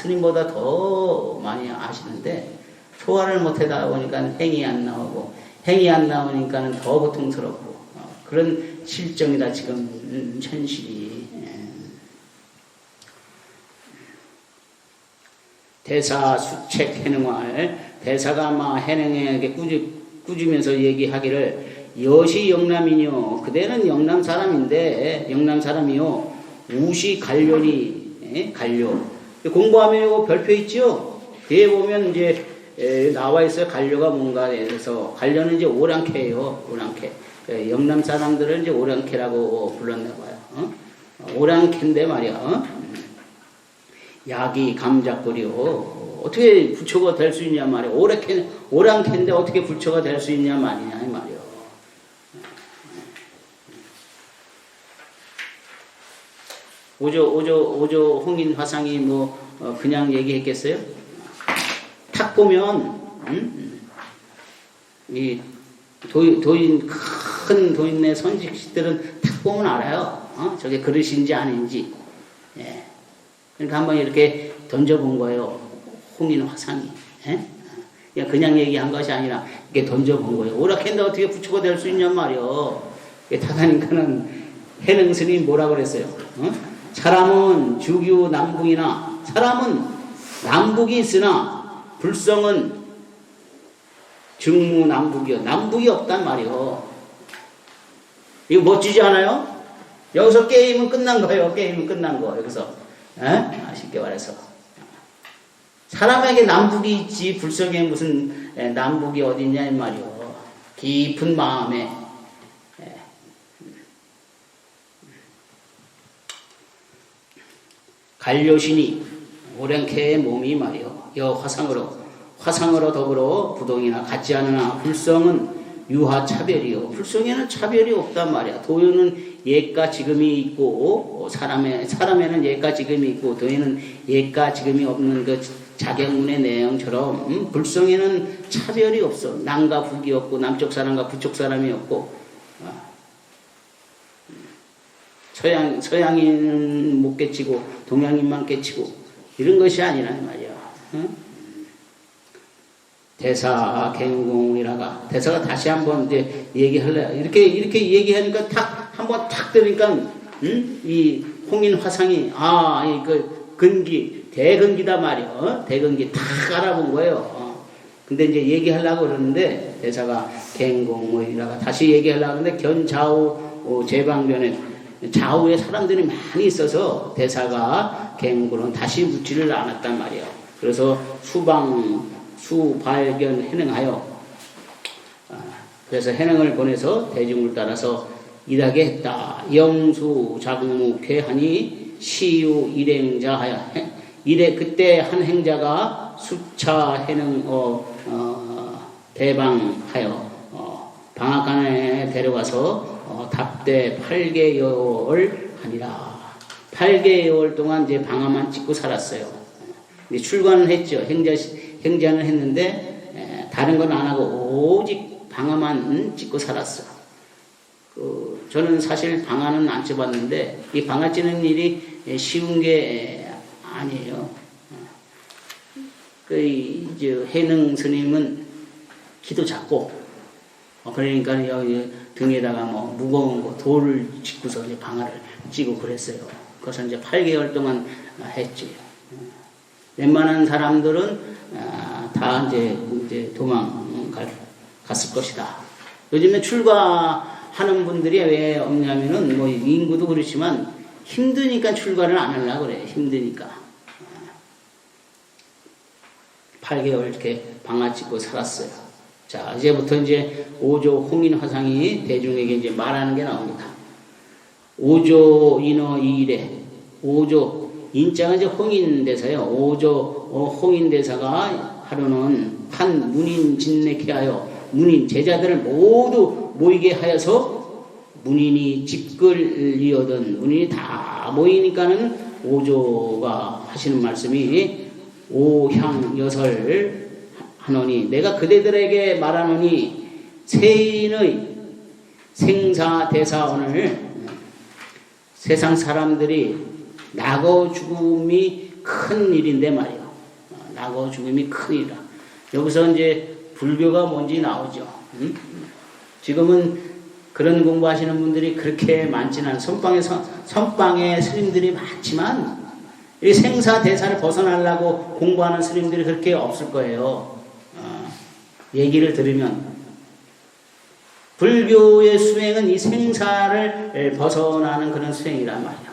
스님보다 더 많이 아시는데 소화를 못하다 보니까 행이 안 나오고 행이 안 나오니까는 더 고통스럽고 어, 그런 실정이다 지금 음, 현실이 예. 대사 수책 해능할 대사가 아마 해능에게 꾸짖, 꾸짖으면서 얘기하기를 여시 영남이뇨 그대는 영남 사람인데 영남 사람이요 우시 관료니 예? 관료 공부하면 별표 있죠 뒤에 보면 이제 에, 나와 있어요. 관료가 뭔가에 대해서. 관료는 이제 오랑캐예요 오랑캐. 예, 영남 사람들은 이제 오랑캐라고 불렀나 봐요. 어? 오랑캐인데 말이야. 어? 약이 감작거리요 어떻게 부처가 될 수 있냐 말이야. 오랑캐 오랑캐인데 어떻게 부처가 될 수 있냐 말이냐 이 말이야 오조 오조 오조 홍인 화상이 뭐 어, 그냥 얘기했겠어요? 탁 보면 음? 이 도, 도인 큰 도인네 선직들은 탁 보면 알아요. 어? 저게 그릇인지 아닌지. 예. 그러니까 한번 이렇게 던져본 거예요. 홍인 화상이. 예? 그냥, 그냥 얘기한 것이 아니라 이렇게 던져본 거예요. 오락했는데 어떻게 부처가 될 수 있냔 말이요. 타가니까는 해능 스님이 뭐라 그랬어요? 어? 사람은 주규 남북이나 사람은 남북이 있으나 불성은 중무 남북이요. 남북이 없단 말이요. 이거 멋지지 않아요? 여기서 게임은 끝난 거예요. 게임은 끝난 거. 여기서. 에? 아, 쉽게 말해서. 사람에게 남북이 있지 불성에 무슨 에, 남북이 어딨냐 이 말이요. 깊은 마음에 에. 관료신이 오랭캐의 몸이 말이요. 여 화상으로 화상으로 더불어 부동이나 같지 않으나 불성은 유하 차별이요. 불성에는 차별이 없단 말이야. 도요는 옛과 지금이 있고 사람의 사람에는 옛과 지금이 있고 도에는 옛과 지금이 없는 그 자경문의 내용처럼 음, 불성에는 차별이 없어. 남과 북이 없고 남쪽 사람과 북쪽 사람이 없고 어. 서양 서양인은 못 깨치고 동양인만 깨치고 이런 것이 아니란 말이야. 응? 대사 갱공이라가 대사가 다시 한번 이제 얘기할래 이렇게 이렇게 얘기하니까 탁 한번 탁 들으니까 음? 이 홍인 화상이 아이그 근기 대근기다 말이야 어? 대근기 탁 알아본 거예요. 어. 근데 이제 얘기하려고 그러는데 대사가 갱공이라가 다시 얘기하려고 하는데 견좌우 어, 제방변에 좌우에 사람들이 많이 있어서 대사가 갱고는 다시 묻지를 않았단 말이에요. 그래서 수방 수발견 해능하여 아, 그래서 해능을 보내서 대중을 따라서 일하게 했다. 영수 자국묵해 하니 시유 일행자 하여 일에 그때 한 행자가 수차 해능 어, 어, 대방하여 어, 방앗간에 데려가서 어, 답대 8개월 하니라. 8개월 동안 이제 방아만 찍고 살았어요. 이제 출관을 했죠. 행자 행자는 했는데 에, 다른 건 안 하고 오직 방아만 찍고 살았어. 그, 저는 사실 방아는 안 쪄봤는데 이 방아 찌는 일이 쉬운 게 아니에요. 그 이제 해능 스님은 키도 작고 어, 그러니까 여기 등에다가 뭐 무거운 거 돌을 짚고서 이제 방아를 찌고 그랬어요. 그래서 이제 8개월 동안 했지. 웬만한 사람들은 아, 다 이제 이제 도망 갔을 것이다. 요즘에 출가하는 분들이 왜 없냐면은 뭐 인구도 그렇지만 힘드니까 출가를 안 하려고 그래. 힘드니까. 8개월 이렇게 방아 찍고 살았어요. 자, 이제부터 이제 오조 홍인 화상이 대중에게 이제 말하는 게 나옵니다. 오조 인어 이래 오조 인자가 이제 홍인 대사요. 오조 어, 홍인 대사가 하루는 한 문인 진내케 하여 문인 제자들을 모두 모이게 하여서 문인이 집글 이어든 문인이 다 모이니까는 오조가 하시는 말씀이 오향여설 하노니 내가 그대들에게 말하노니 세인의 생사 대사원을 세상 사람들이 낙어 죽음이 큰 일인데 말이요. 어, 낙오 죽음이 큰 일이라. 여기서 이제 불교가 뭔지 나오죠. 음? 지금은 그런 공부하시는 분들이 그렇게 많지는 않아요. 선방에, 선, 선방에 스님들이 많지만 이 생사 대사를 벗어나려고 공부하는 스님들이 그렇게 없을 거예요. 어, 얘기를 들으면 불교의 수행은 이 생사를 에, 벗어나는 그런 수행이란 말이야.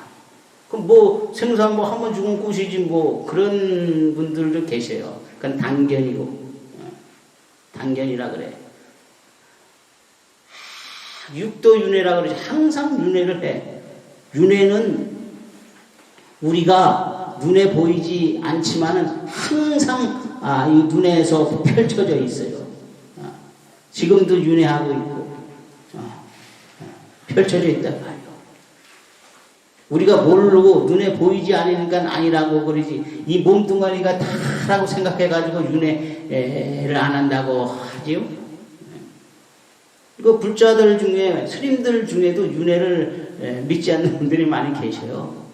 그럼 뭐 생사 뭐 한 번 죽으면 끝이지 뭐 그런 분들도 계셔요. 그건 단견이고 어, 단견이라 그래. 육도 윤회라 그러지 항상 윤회를 해. 윤회는 우리가 눈에 보이지 않지만은 항상 아, 이 눈에서 펼쳐져 있어요. 아, 지금도 윤회하고 있고 아, 펼쳐져 있단 말이에요. 우리가 모르고 눈에 보이지 않으니까 아니라고 그러지 이 몸뚱아리가 다라고 생각해가지고 윤회를 안 한다고 하지요. 이거 불자들 중에 스님들 중에도 윤회를 에, 믿지 않는 분들이 많이 계셔요.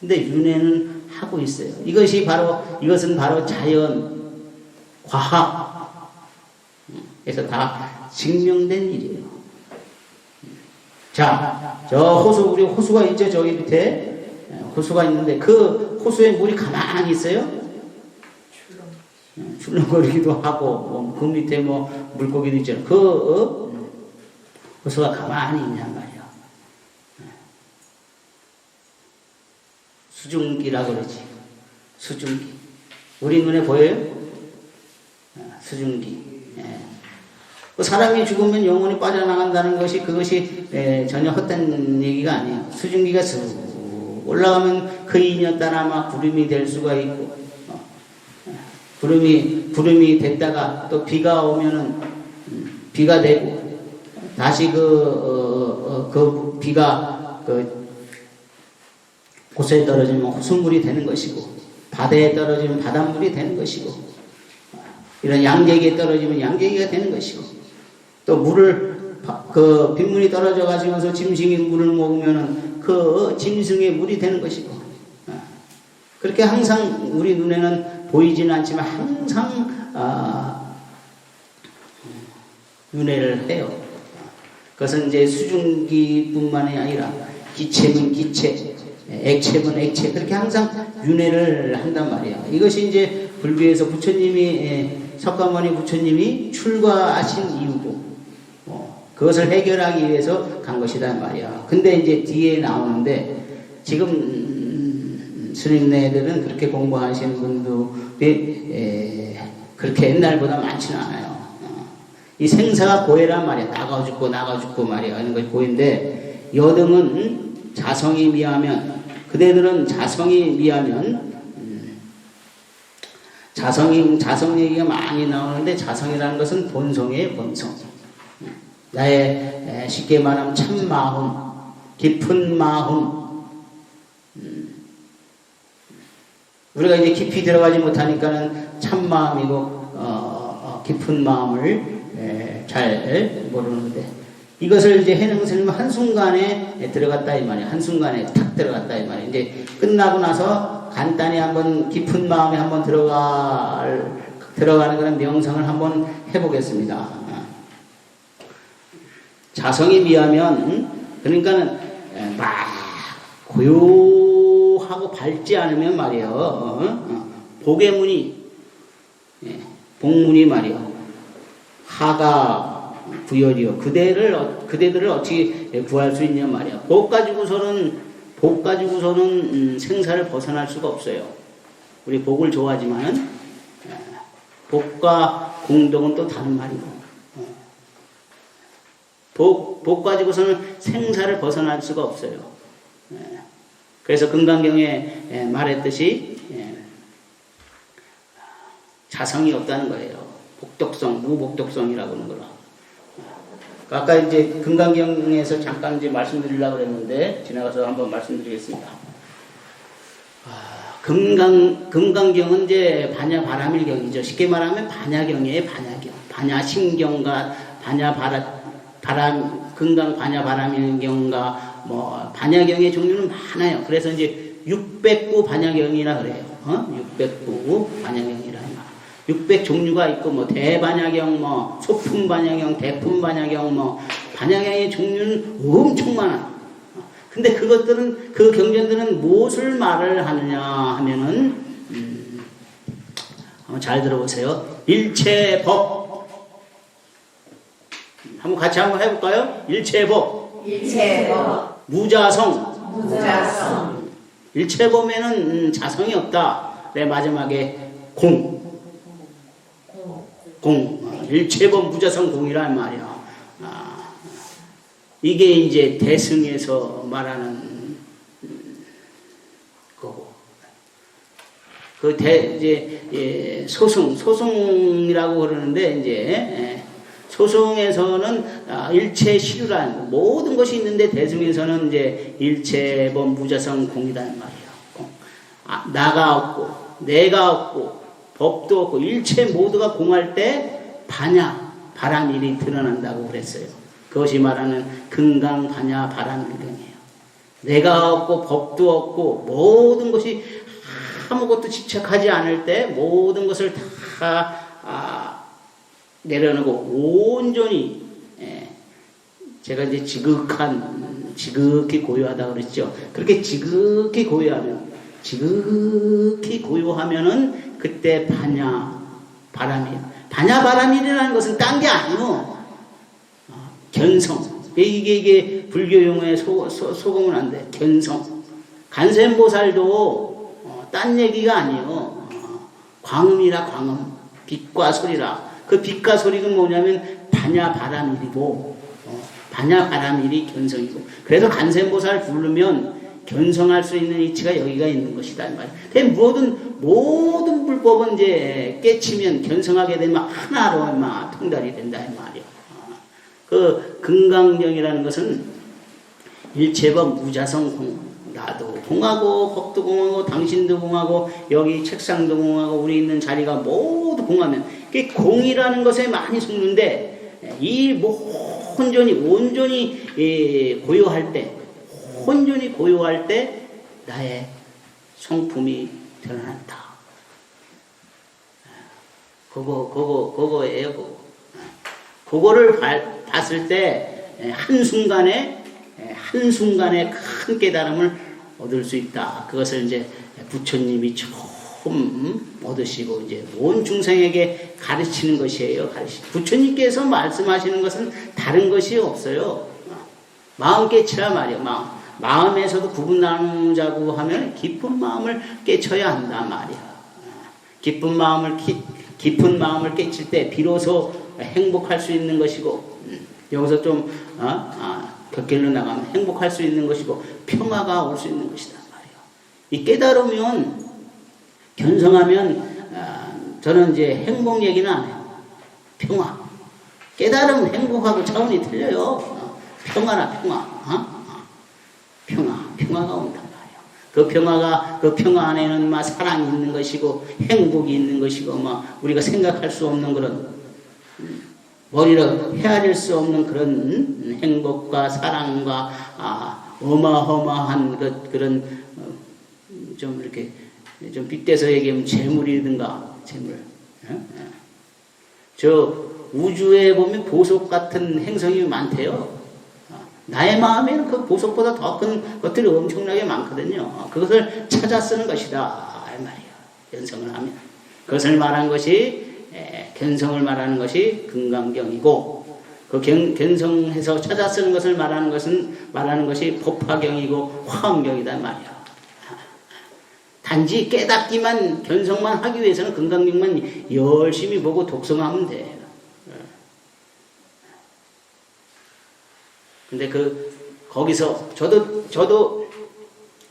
근데 윤회는 하고 있어요. 이것이 바로 이것은 바로 자연 과학 그래서 다 증명된 일이에요. 자, 저 호수 우리 호수가 있죠 저기 밑에 호수가 있는데 그 호수에 물이 가만히 있어요. 출렁거리기도 하고 뭐, 그 밑에 뭐 물고기도 있잖아요. 그 어? 호수가 가만히 있냔 말이야. 수증기라 그러지. 수증기. 우리 눈에 보여요? 아, 수증기. 예. 그 사람이 죽으면 영혼이 빠져나간다는 것이 그것이 예, 전혀 헛된 얘기가 아니에요. 수증기가 쑥 올라가면 그 인연 따라 막 구름이 될 수가 있고, 어, 예. 구름이 구름이 됐다가 또 비가 오면은 음, 비가 되고 다시 그, 어, 어, 그 비가 그 호수에 떨어지면 호수물이 되는 것이고 바다에 떨어지면 바닷물이 되는 것이고 이런 양재기에 떨어지면 양재기가 되는 것이고 또 물을 그 빗물이 떨어져 가지고서 짐승이 물을 먹으면은 그 짐승의 물이 되는 것이고 그렇게 항상 우리 눈에는 보이지는 않지만 항상 아, 윤회를 해요. 그것은 이제 수증기뿐만이 아니라 기체는 기체, 액체면 액체 그렇게 항상 윤회를 한단 말이야. 이것이 이제 불교에서 부처님이 석가모니 부처님이 출가하신 이유고 어, 그것을 해결하기 위해서 간 것이란 말이야. 근데 이제 뒤에 나오는데 지금 음, 스님네들은 그렇게 공부하시는 분들이 에, 그렇게 옛날보다 많지는 않아요. 어. 이 생사가 고해란 말이야. 나가 죽고 나가 죽고 말이야. 하는 것이 고해인데 여등은 자성이 미하면 그대들은 자성이 미하면 음, 자성이 자성 얘기가 많이 나오는데 자성이라는 것은 본성이에요 본성 나의 쉽게 말하면 참 마음 깊은 마음 음, 우리가 이제 깊이 들어가지 못하니까는 참 마음이고 어, 어, 깊은 마음을 잘 모르는데 이것을 이제 해능 스님 한 순간에 들어갔다 이 말이야. 한 순간에 탁 들어갔다 이 말이야. 이제 끝나고 나서 간단히 한번 깊은 마음에 한번 들어갈, 들어가는 그런 명상을 한번 해보겠습니다. 자성이 미하면, 그러니까는 막 고요하고 밝지 않으면 말이에요. 어? 어. 복의 문이, 예, 복문이 말이요. 하가 부열이요. 그대를 어, 그대들을 어떻게 구할 수 있냐 말이야. 복 가지고서는 복 가지고서는 음, 생사를 벗어날 수가 없어요. 우리 복을 좋아하지만은 복과 공덕은 또 다른 말이고. 어. 복, 복 가지고서는 생사를 벗어날 수가 없어요. 그래서 금강경에 말했듯이 자성이 없다는 거예요. 복덕성, 무복덕성이라고 하는 거라. 아까 이제 금강경에서 잠깐 이제 말씀드리려고 그랬는데 지나가서 한번 말씀드리겠습니다. 아, 금강 금강경은 이제 반야 바라밀경이죠. 쉽게 말하면 반야경이에요. 반야경. 반야신경과 반야 바라 바람 금강 반야 바라밀경과 뭐 반야경의 종류는 많아요. 그래서 이제 600구 반야경이라 그래요. 어? 600구 반야경이라 말. 600 종류가 있고 뭐 대반야경, 뭐 소품 반야경, 대품 반야경, 뭐 반야경의 종류는 엄청 많아. 근데 그것들은 그 경전들은 무엇을 말을 하느냐 하면은 음, 한번 잘 들어보세요. 일체 법. 한번 같이 한번 해볼까요? 일체법. 일체법 무자성. 무자성 일체범에는 음, 자성이 없다. 내 마지막에 공. 공. 어, 일체범 무자성 공이란 말이야. 아, 이게 이제 대승에서 말하는 음, 거고. 그 대, 이제, 예, 소승, 소승이라고 그러는데, 이제, 예, 소승에서는 아, 일체 거, 모든 것이 있는데 대승에서는 이제 일체범 무자성 공이라는 말이에요. 공. 아, 나가 없고, 내가 없고, 법도 없고, 일체 모두가 공할 때 반야, 바람일이 드러난다고 그랬어요. 그것이 말하는 금강, 반야, 바람일경이에요. 내가 없고, 법도 없고, 모든 것이 아무것도 집착하지 않을 때 모든 것을 다 아, 내려놓고 온전히 예, 제가 이제 지극한 지극히 고요하다 그랬죠. 그렇게 지극히 고요하면 지극히 고요하면은 그때 반야 바람이 반야 바람이라는 것은 딴 게 아니요. 어, 견성 이게 이게 불교 용어에 소, 소, 속으면 안 돼. 견성 간센보살도 어, 딴 얘기가 아니에요. 어, 광음이라 광음, 빛과 소리라. 그 빛과 소리가 뭐냐면 반야 바람일이고 어, 반야 바람일이 견성이고. 그래서 간센보살 부르면 견성할 수 있는 이치가 여기가 있는 것이다 이 말이야. 모든 모든 불법은 이제 깨치면 견성하게 되면 하나로 막 통달이 된다 이 말이야. 어, 그 금강경이라는 것은 일체법 무자성 공. 나도 공하고 법도 공하고 당신도 공하고 여기 책상도 공하고 우리 있는 자리가 모두 공하면 그 공이라는 것에 많이 속는데 이뭐 온전히 온전히 예, 고요할 때 온전히 고요할 때 나의 성품이 드러난다. 그거 그거 그거예요. 그거. 그거를 발- 봤을 때 한 순간에 한 순간에 큰 깨달음을 얻을 수 있다. 그것을 이제 부처님이 처음 얻으시고 이제 온 중생에게 가르치는 것이에요. 부처님께서 말씀하시는 것은 다른 것이 없어요. 마음 깨치라 말이야. 마음. 마음에서도 구분 나누자고 하면 깊은 마음을 깨쳐야 한다 말이야. 깊은 마음을 기, 깊은 마음을 깨칠 때 비로소 행복할 수 있는 것이고 음, 여기서 좀 어? 아, 곁길로 나가면 행복할 수 있는 것이고 평화가 올 수 있는 것이다 말이야. 이 깨달으면 견성하면 아, 저는 이제 행복 얘기는 안 해요. 평화. 깨달으면 행복하고 차원이 틀려요. 어, 평화나 평화. 어? 어. 평화, 평화가 온단 말이야. 그 평화가 그 평화 안에는 막 사랑이 있는 것이고 행복이 있는 것이고 막 우리가 생각할 수 없는 그런 음, 머리로 헤아릴 수 없는 그런 음, 행복과 사랑과 아, 어마어마한 그, 그런 어, 좀 이렇게 좀 빗대서 얘기하면 재물이든가 재물. 예? 예. 저 우주에 보면 보석 같은 행성이 많대요. 나의 마음에는 그 보석보다 더 큰 것들이 엄청나게 많거든요. 그것을 찾아 쓰는 것이다. 이 말이야. 견성을 하면. 그것을 말한 것이, 에, 견성을 말하는 것이 금강경이고, 그 견, 견성해서 찾아 쓰는 것을 말하는 것은, 말하는 것이 법화경이고, 화엄경이다 말이야. 단지 깨닫기만, 견성만 하기 위해서는 금강경만 열심히 보고 독성하면 돼. 근데 그 거기서 저도 저도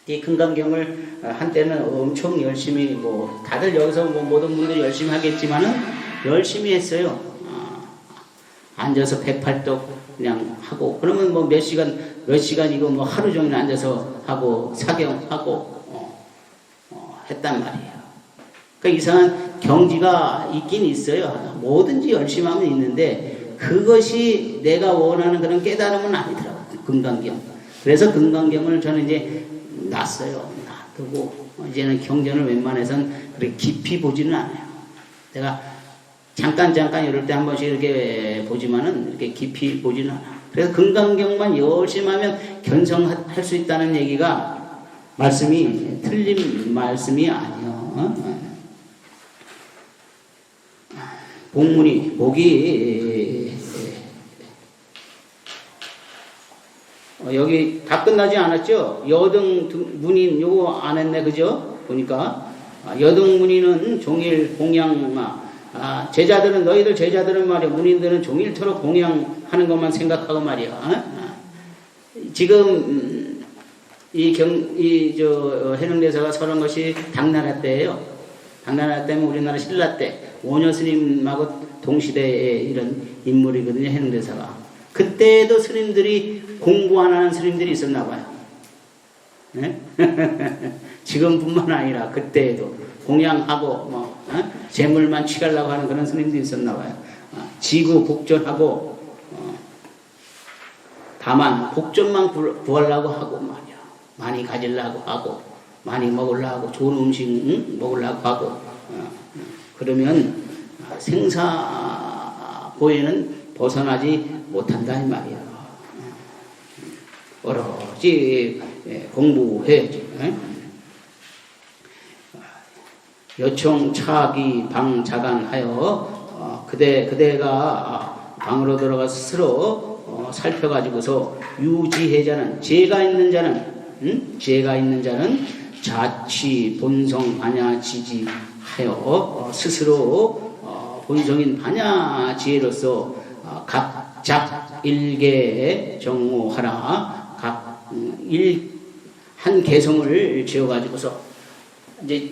이 금강경을 한때는 엄청 열심히 뭐 다들 여기서 뭐 모든 분들이 열심히 하겠지만은 열심히 했어요. 아, 앉아서 108독 그냥 하고 그러면 뭐 몇 시간 몇 시간이고 뭐 하루 종일 앉아서 하고 사경하고 어, 어, 했단 말이에요. 그 이상한 경지가 있긴 있어요. 뭐든지 열심히 하면 있는데 그것이 내가 원하는 그런 깨달음은 아니더라고요. 금강경. 그래서 금강경을 저는 이제 놨어요. 그 그리고 이제는 경전을 웬만해선 그렇게 깊이 보지는 않아요. 내가 잠깐 잠깐 이럴 때 한 번씩 이렇게 보지만은 이렇게 깊이 보지는 않아. 그래서 금강경만 열심히 하면 견성할 수 있다는 얘기가 말씀이 틀린 말씀이 아니요. 어? 복문이 복이 어, 여기 다 끝나지 않았죠? 여등 등- 문인 요거 안 했네 그죠? 보니까 아, 여등 문인은 종일 공양 아, 제자들은 너희들 제자들은 말이야 문인들은 종일토록 공양하는 것만 생각하고 말이야. 어? 아, 지금 음, 이 경 이 저 해능대사가 설한 것이 당나라 때예요. 당나라 때면 우리나라 신라 때 오녀 스님하고 동시대의 이런 인물이거든요. 해능대사가. 그때도 스님들이 공부 안 하는 스님들이 있었나 봐요. 네? 지금뿐만 아니라 그때에도 공양하고 뭐 어? 재물만 취하려고 하는 그런 스님들이 있었나 봐요. 어, 지구 복전하고 어, 다만 복전만 구- 구하려고 하고 말이야. 많이 가지려고 하고 많이 먹으려고 좋은 음식 응? 먹으려고 하고 어, 그러면 생사고에는 벗어나지 못한다 이 말이야. 오로지 예, 공부해야지. 예? 요청 차기 방 자간하여 어, 그대 그대가 방으로 들어가서 스스로 어, 살펴가지고서 유지해자는 죄가 있는 자는 음? 죄가 있는 자는 자취 본성 반야 지지 하여 어, 스스로 어, 본성인 반야 지혜로서 어, 각작 일개 정오하라 각일한 개성을 지어가지고서 이제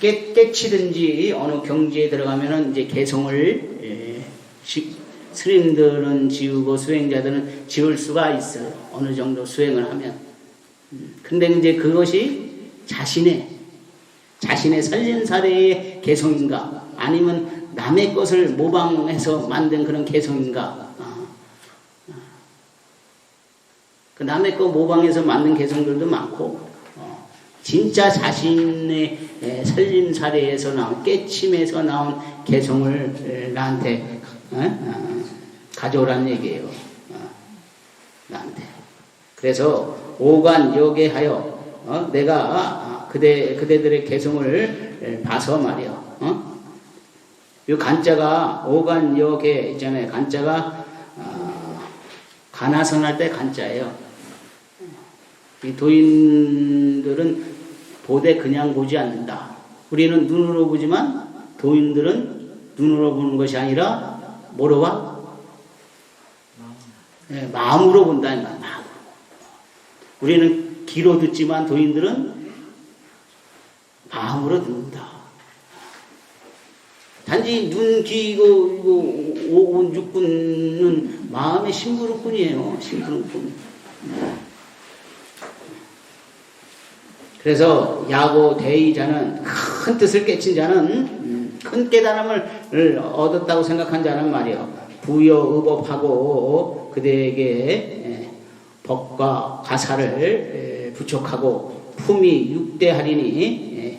깨, 깨치든지 어느 경지에 들어가면은 이제 개성을 예, 시- 스님들은 지우고 수행자들은 지울 수가 있어요. 어느 정도 수행을 하면. 음, 근데 이제 그것이 자신의 자신의 살림살이의 개성인가 아니면 남의 것을 모방해서 만든 그런 개성인가 아, 아. 그 남의 거 모방해서 만든 개성들도 많고 어, 진짜 자신의 에, 살림살이에서 나온 깨침에서 나온 개성을 에, 나한테 어? 어, 가져오라는 얘기예요. 어, 나한테. 그래서 오간여계하여 어, 내가 그대 그대들의 개성을 에, 봐서 말이요. 어? 이 간자가 오간여계 있잖아요. 간자가 어, 가나선 할 때 간자예요. 이 도인들은 보되 그냥 보지 않는다. 우리는 눈으로 보지만 도인들은 눈으로 보는 것이 아니라 뭐로 봐? 예, 마음으로 본다니까 마음. 우리는 귀로 듣지만 도인들은 마음으로 듣는다. 단지 눈, 귀, 이거, 이거, 오군, 육군은 마음의 심부름뿐이에요. 심부름뿐. 그래서 야고 대의자는 큰 뜻을 깨친 자는 음, 큰 깨달음을 얻었다고 생각한 자는 말이요 부여 의법하고 그대에게 에, 법과 가사를 에, 부촉하고 품이 육대하리니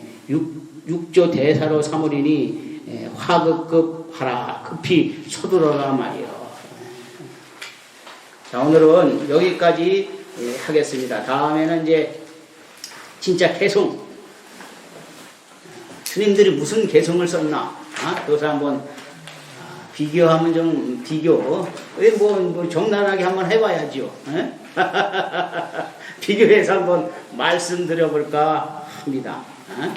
육조 대사로 삼으리니 에, 화급급 하라 급히 서두러라 말이요 자 오늘은 여기까지 예, 하겠습니다 다음에는 이제 진짜 개성. 스님들이 무슨 개성을 썼나? 아, 그것을 한번 아, 비교하면 좀 비교. 왜 뭐, 뭐 정난하게 한번 해봐야죠. 에? 비교해서 한번 말씀드려볼까 합니다. 아?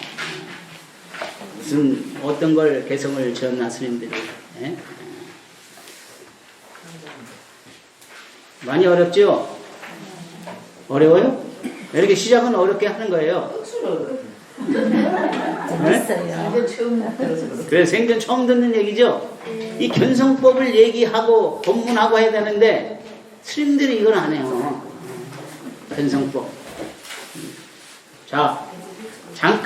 무슨 어떤 걸 개성을 지었나 스님들이. 에? 많이 어렵죠? 어려워요? 이렇게 시작은 어렵게 하는 거예요. 재밌어요. 처음 들어서 그래서 생전 처음 듣는 얘기죠. 이 견성법을 얘기하고 법문하고 해야 되는데 스님들이 이걸 안 해요. 견성법. 자, 잠깐.